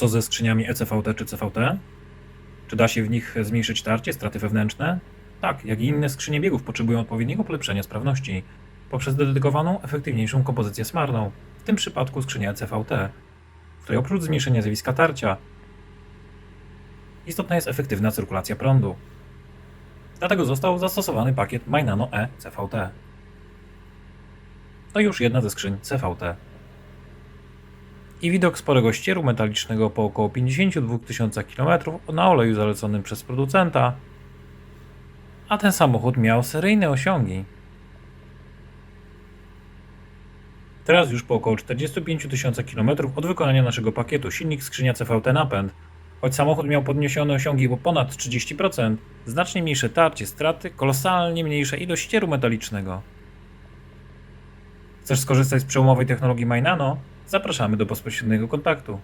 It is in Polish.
co ze skrzyniami ECVT czy CVT? Czy da się w nich zmniejszyć tarcie, straty wewnętrzne? Tak, jak i inne skrzynie biegów potrzebują odpowiedniego polepszenia sprawności poprzez dedykowaną, efektywniejszą kompozycję smarną, w tym przypadku skrzynia E ECVT, w której oprócz zmniejszenia zjawiska tarcia istotna jest efektywna cyrkulacja prądu. Dlatego został zastosowany pakiet MyNano E CVT. To już jedna ze skrzyń CVT. I widok sporego ścieru metalicznego po około 52 tysiącach km na oleju zaleconym przez producenta, a ten samochód miał seryjne osiągi. Teraz już po około 45 tysiącach km od wykonania naszego pakietu silnik skrzynia CVT napęd, choć samochód miał podniesione osiągi o ponad 30%, znacznie mniejsze tarcie, straty, kolosalnie mniejsze ilość ścieru metalicznego. Chcesz skorzystać z przełomowej technologii MyNano? Zapraszamy do bezpośredniego kontaktu.